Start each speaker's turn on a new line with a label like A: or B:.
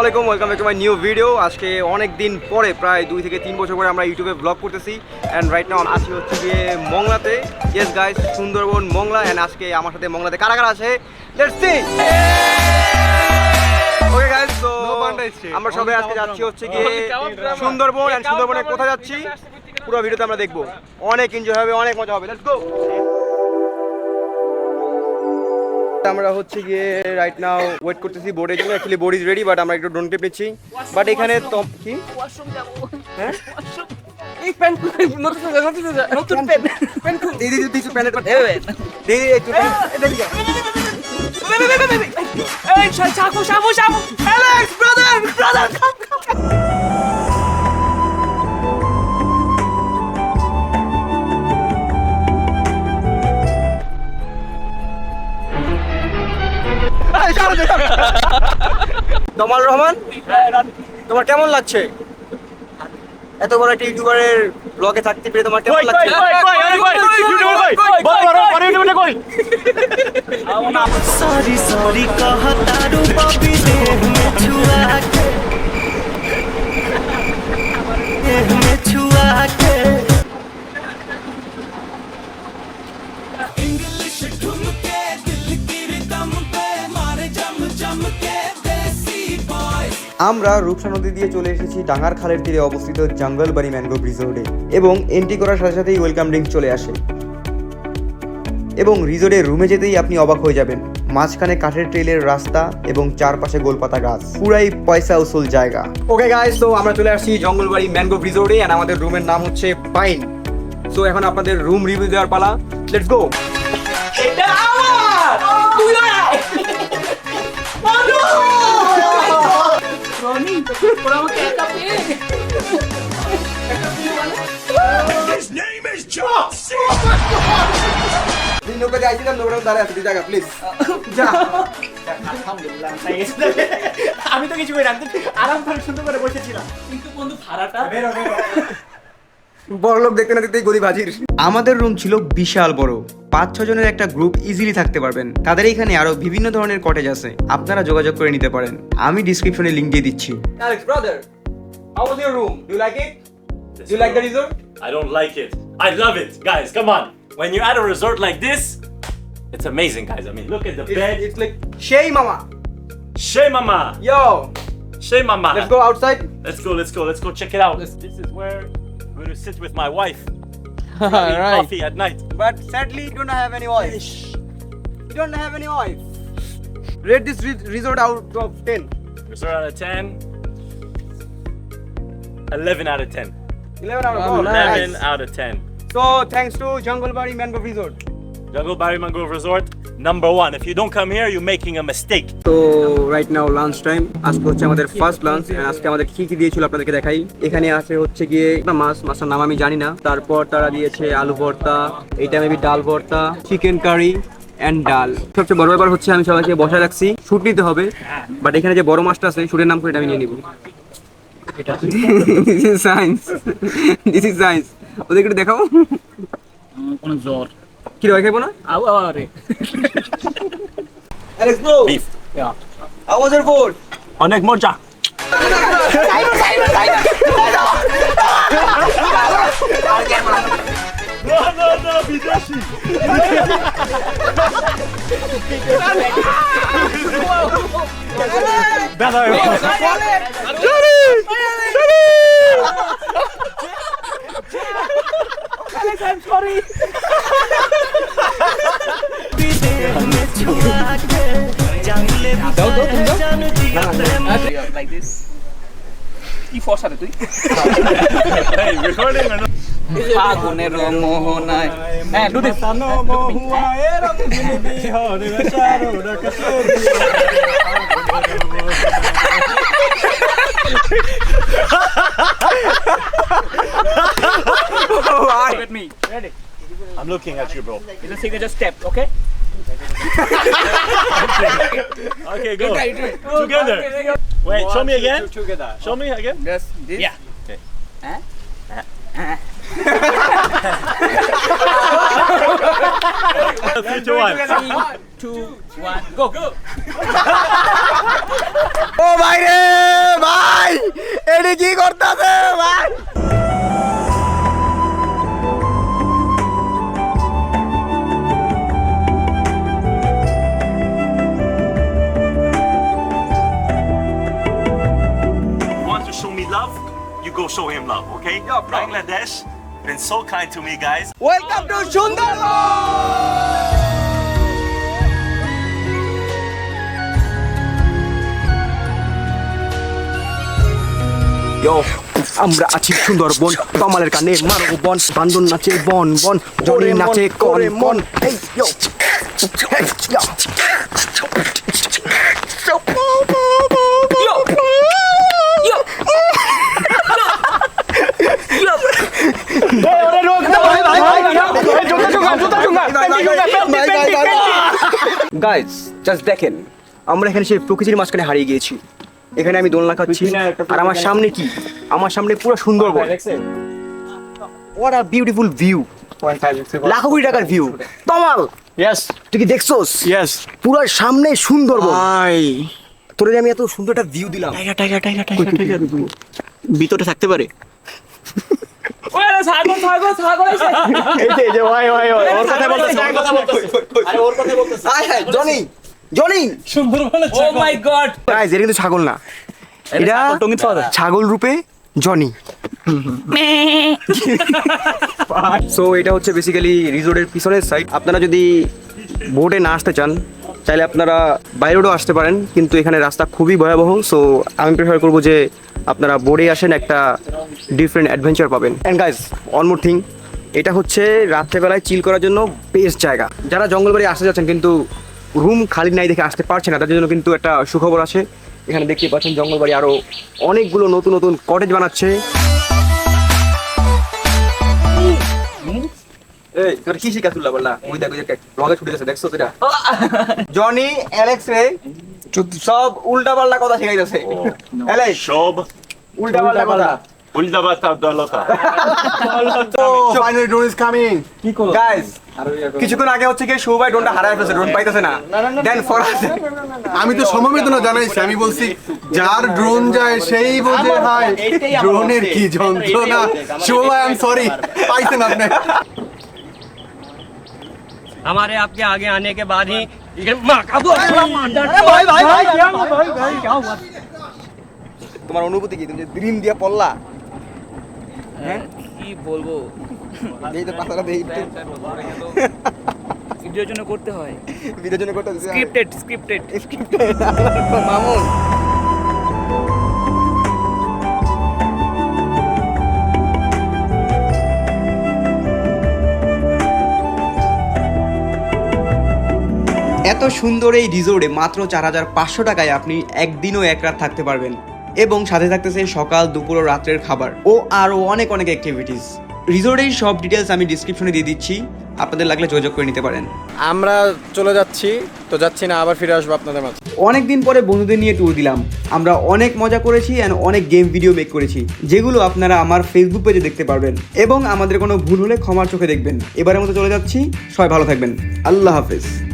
A: আলাইকুম welcome back to my new video আজকে অনেক দিন পরে প্রায় দুই থেকে তিন বছর পরে আমরা ইউটিউবে ব্লগ করতেছি। অ্যান্ড রাইট নাও আছি হচ্ছে গিয়ে মংলাতে। Yes guys Sundarbans Mongla. And আজকে আমার সাথে মংলাতে কারা কারা আছে? লেটস সি ওকে গাইস তো আমরা সবাই আজকে যাচ্ছি হচ্ছে গিয়ে সুন্দরবন। অ্যান্ড সুন্দরবনে কোথায় যাচ্ছি? পুরো ভিডিওতে আমরা দেখব। অনেক এনজয় হবে অনেক মজা হবে। লেটস গো আমরা হচ্ছে গিয়ে রাইট নাও ওয়েট করতেছি বোর্ডের জন্য actually board is ready but আমরা একটু ড্রোন টিপ নিচ্ছি বাট এখানে কি
B: ওয়াশরুম যাব
A: হ্যাঁ
B: এই প্যান্ট নতুন নতুন প্যান্ট প্যান্ট
A: দিদি দিদি কিছু
B: প্যান্ট
A: দিদি একটু
B: এই চাকু শাবু শাবু
A: কমাল রহমান তোমার কেমন লাগছে এত বড় একটা ইউটিউবারের ব্লগে থাকতে পেরে তোমার কেমন লাগছে
C: সরি সরি কহ তারু পাবি দেহ মে ছুয়া
A: আমরা রূপসা নদী দিয়ে চলে এসেছি ডাঙ্গার খালের তীরে অবস্থিত জঙ্গল বাড়ি ম্যানগ্রোভ রিসোর্টে এবং এন্ট্রি করার সাথে সাথেই ওয়েলকাম ড্রিঙ্ক চলে আসে। এবং রিসোর্টের রুমে যেতেই আপনি অবাক হয়ে যাবেন। মাঝখানে কাঠের ট্রেলের রাস্তা এবং চারপাশে গোলপাতা গাছ। পুরাই পয়সা উসুল জায়গা। ওকে গাইস তো আমরা চলে আসছি জঙ্গলবাড়ি ম্যানগ্রোভ রিসোর্টে এন্ড আমাদের রুমের নাম হচ্ছে পাইন। সো এখন আপনাদের রুম রিভিউ দেওয়ার পালা। লেটস গো
B: রনি ওরা আমাকে একা পেয়ে?
A: নৌকা দিয়ে আইছিলাম নৌকা দাঁড়ায় আছে জায়গা প্লিজ যা।
C: আমি তো কিছু করি না আরাম করে সুন্দর করে বসেছিলাম।
B: কিন্তু বন্ধু ভাড়াটা
A: বড়লোক দেখতে না দেখতেই গরিব হাজির আমাদের রুম ছিল বিশাল বড় পাঁচ ছ জনের একটা গ্রুপ ইজিলি থাকতে পারবেন তাদের এখানে আরও বিভিন্ন ধরনের কটেজ আছে আপনারা যোগাযোগ করে নিতে পারেন আমি ডিসক্রিপশনে লিংক দিয়ে দিচ্ছি Alex brother how was your room do you like it do you like the resort
D: I don't like it. I love it, guys. Come on. When you're at a resort like this, it's amazing, guys. I mean, look at the bed.
A: it's like সেই মামা
D: Shay Mama.
A: yo
D: Shay Mama.
A: let's go outside
D: Let's go. Let's go. Let's go check it out. This is where going to sit with my wife. Eat
A: right
D: coffee at night.
A: but sadly you don't have any wife you don't have any wife rate this re- resort out of 10
D: Resort out of 10. 11 out of 10.
A: 11 out of
B: Oh,
A: 10
D: 11
A: nice.
D: out of 10.
A: So thanks to Jungle Bari Mangrove Resort.
D: Jungle Barry Mangrove Resort, number one. If you don't come here, you're making a mistake.
A: তো right now lunch time আজকে হচ্ছে আমাদের first lunch আজকে আমাদের কি কি দিয়েছিল আপনাদেরকে দেখাই। এখানে আছে হচ্ছে গিয়ে একটা মাছ মাছটার নাম আমি জানি না। তারপর তারা দিয়েছে আলু ভর্তা এইটা মেবি ডাল ভর্তা চিকেন কারি অ্যান্ড ডাল। সবচেয়ে বড় ব্যাপার হচ্ছে আমি সবাইকে বসায় রাখছি। শুট নিতে হবে বাট এখানে যে বড় মাছটা আছে শুটের নাম করে এটা আমি নিয়ে নিব। This is science this is science ওদেরকে একটু দেখাও।
B: কোন জ্বর।
A: কি রয়ে খাইবো না
B: আউ আরে
A: Alex bro
D: Beef.
A: how was your food
D: Onek moja. No, no, no, Bidashi.
C: देह
B: লাইক দিস কি ফর্সা রে তুই
D: Hey, recording or not?
B: ফাগুনের মোহনায় হ্যাঁ do this Look at me. Ready?
D: I'm looking at you, bro.
B: It's a signature step, okay?
D: Okay, go. Together. Wait, show me again. Together. Show me again.
B: Yes, this.
D: Yeah. Okay. Huh? Three, two, one.
B: Three, two, one, go. Go.
E: ও ভাই রে ভাই এটি কি করতেছে
D: love? You go show him love, okay? Bangladesh been so kind to me, guys.
E: Welcome to Sundarbans
A: Yo, আমরা আছি সুন্দরবন কমালের কানে মারো বন বান্দন নাচে বন বন জনি নাচে করে মন এই গাইজ জাস্ট দেখেন আমরা এখানে সেই প্রকৃতির মাঝখানে হারিয়ে গিয়েছি। এখানে আমি দোলনা খাচ্ছি আর আমার সামনে কি? আমার সামনে পুরো Sundarbans. What are beautiful view লাখো কোটি টাকার ভিউ তমাল
F: Yes,
A: তুই কি দেখছোস?
F: Yes.
A: পুরো সামনে সুন্দরবন।
F: আই।
A: তোরে যে আমি এত সুন্দর একটা ভিউ দিলাম।
F: টাইগার টাইগার টাইগার টাইগার ভিতরে থাকতে পারে?
B: ছাগল ছাগল ছাগল
F: এই যে এই যে ভাই ভাই ভাই ওর কথা বলতেছে ওর কথা বলতেছে। আরে ওর কথা বলতেছে।
A: আয় Johnny Johnny.
B: Oh my god.
A: Guys এটা কিন্তু ছাগল না। এটা? ছাগল রূপে জনি। সো এটা হচ্ছে বেসিক্যালি রিসোর্টের পিছনের সাইড আপনারা যদি বোটে না আসতে চান চাইলে আপনারা বাইরেও আসতে পারেন কিন্তু এখানে রাস্তা খুবই ভয়াবহ। সো আমি প্রেফার করব যে আপনারা বোর্ডে আসেন একটা ডিফারেন্ট অ্যাডভেঞ্চার পাবেন। And guys one more thing এটা হচ্ছে রাত্রেবেলায় চিল করার জন্য বেস্ট জায়গা। যারা জঙ্গলবাড়ি আসতে যাচ্ছেন কিন্তু রুম খালি নাই দেখে আসতে পারছে না তাদের জন্য কিন্তু একটা সুখবর আছে। এখানে দেখতে পাচ্ছেন জঙ্গলবাড়ি আরও অনেকগুলো নতুন নতুন কটেজ বানাচ্ছে। জনি অ্যালেক্স রে। সব উল্টা পাল্টা কথা শিখাইতেছে অ্যালেক্স
D: Shob,
A: উল্টা পাল্টা কথা
D: Uldabata Dalota.
F: Finally drone is coming কি করলো
A: গাইস কিছুক্ষণ আগে হচ্ছে কি সৌভাই ড্রোনটা হারায় ফেলছে ড্রোন পাইতেছে না দেন ফর
G: আমি তো সমবেদনা জানাইছি আমি বলছি যার ড্রোন যায় সেই বোঝে হয় ড্রোনের কি যন্ত্রণা শোভা আই এম সরি পাইছেন আপনি
B: हमारे आपके आगे आने के बाद ही माँ का
A: তোমার অনুভূতি কি? তুমি যে ড্রিম দিয়ে পড়লা?
B: কি বলব?
A: এই তো পাতাটা দেই
B: ভিডিওর জন্য করতে হয়।
A: ভিডিওর জন্য করতে
B: স্ক্রিপ্টেড স্ক্রিপ্টেড
A: স্ক্রিপ্টেড মামুন।
E: এত সুন্দর এই রিসোর্টে মাত্র চার হাজার পাঁচশো টাকায় আপনি একদিনও এক রাত থাকতে পারবেন। এবং সাথে থাকতেছে সকাল দুপুর ও রাত্রের খাবার। ও আরও অনেক অনেক অ্যাক্টিভিটিস রিসোর্টের সব ডিটেলস আমি ডিসক্রিপশনে দিয়ে দিচ্ছি। আপনাদের লাগলে যোগাযোগ করে নিতে পারেন।
F: আমরা চলে যাচ্ছি। তো যাচ্ছি না আবার ফিরে আসব আপনাদের মাঝে।
E: অনেক দিন পরে বন্ধুদের নিয়ে ট্যুর দিলাম। আমরা অনেক মজা করেছি অ্যান্ড অনেক গেম ভিডিও মেক করেছি যেগুলো আপনারা আমার ফেসবুক পেজে দেখতে পারবেন। এবং আমাদের কোনো ভুল হলে ক্ষমার চোখে দেখবেন। এবারের মতো চলে যাচ্ছি। সবাই ভালো থাকবেন। আল্লাহ হাফেজ।